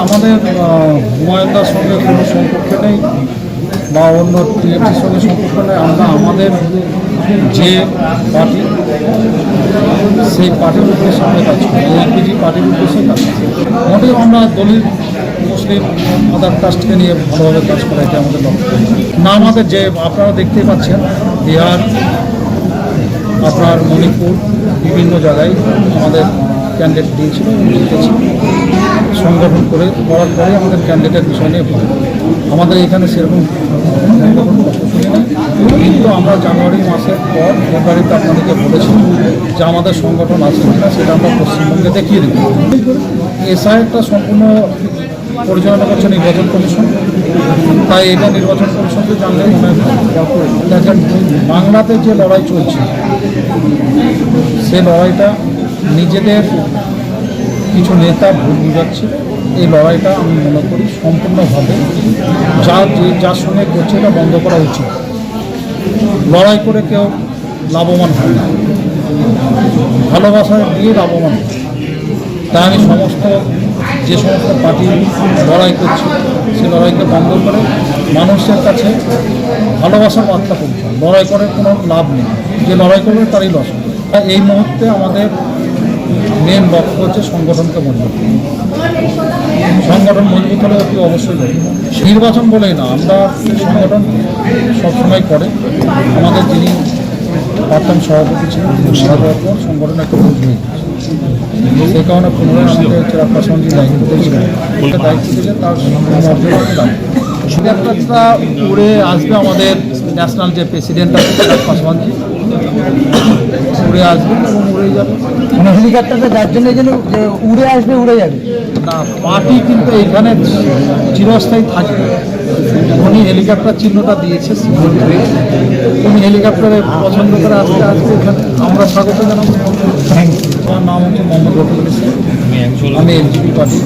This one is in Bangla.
আমাদের হুমায়ুনদার সঙ্গে কোনো সম্পর্ক নেই বা অন্য টিএমসির সঙ্গে সম্পর্ক নেই। আমরা আমাদের যে পার্টি, সেই পার্টির উদ্দেশ্যে আমরা কাজ করি, এলপিজি পার্টির উদ্দেশ্যে কাজ করি। মোটেও আমরা দলিত মুসলিম আদার কাস্টকে নিয়ে ভালোভাবে কাজ করা এটা আমাদের লক্ষ্য না আমাদের যে, আপনারা দেখতেই পাচ্ছেন, বিহার, আপনার মণিপুর, বিভিন্ন জায়গায় আমাদের ক্যান্ডিডেট দিয়েছিল জিতেছি। সংগঠন করে করার পরে আমাদের ক্যান্ডিডেট বিষয় নিয়ে বলি আমাদের এখানে সেরকম কিন্তু আমরা জানুয়ারি মাসের পর ফেব্রুয়ারিতে আপনাদেরকে বলেছি যে আমাদের সংগঠন আছে কিনা, সেটা আমরা পশ্চিমবঙ্গে দেখিয়ে দেব। এসআইটা সম্পূর্ণ পরিচালনা করছে নির্বাচন কমিশন। তাই এটা নির্বাচন কমিশনকে জানলে মনে দেখেন, বাংলাতে যে লড়াই চলছে, সে লড়াইটা নিজেদের কিছু নেতা ভুল বুঝাচ্ছে। এই লড়াইটা আমি মনে করি সম্পূর্ণভাবে যা যে যার সঙ্গে করছে এটা বন্ধ করা উচিত। লড়াই করে কেউ লাভবান হয় না। ভালোবাসা দিয়ে লাভবান। হয় তাই আমি সমস্ত, যে সমস্ত পার্টি লড়াই করছে, সে লড়াইকে বন্ধ করে মানুষের কাছে ভালোবাসার বার্তা পৌঁছায়। লড়াই করে কোনো লাভ নেই। যে লড়াই করবে তারই লস এই মুহূর্তে আমাদের মেন লক্ষ্য হচ্ছে সংগঠনকে মজবুত সংগঠন মজবুত হলে অতি অবশ্যই। নির্বাচন বলেই না, আমরা সংগঠন সবসময় করে। আমাদের যিনি প্রাক্তন সভাপতি ছিলেন পর সংগঠন একটা বুঝ হয়ে সেই কারণে পুনরায় আমাকে চেরাপ্পাসনজি দায়িত্ব দিয়েছিলেন দায়িত্ব তার মর্যাদা একটা উড়ে আসবে আমাদের ন্যাশনাল যে প্রেসিডেন্ট আছে চেরাপ্পাসনজি উড়ে আসবে এবং উড়ে যাবে মানে হেলিকপ্টারটা যার জন্য যেন যে উড়ে আসবে উড়ে যাবে? না পার্টি কিন্তু এখানে চিরস্থায়ী থাকবে। উনি হেলিকপ্টার চিহ্নটা দিয়েছে সিকিউরিটি উনি হেলিকপ্টারে পছন্দ করে আসতে আসতে এখানে আমরা স্বাগত জানাব। আমার নাম হচ্ছে মোহাম্মদ রফিকুল ইসলাম। আমি এলজিপি পার্টি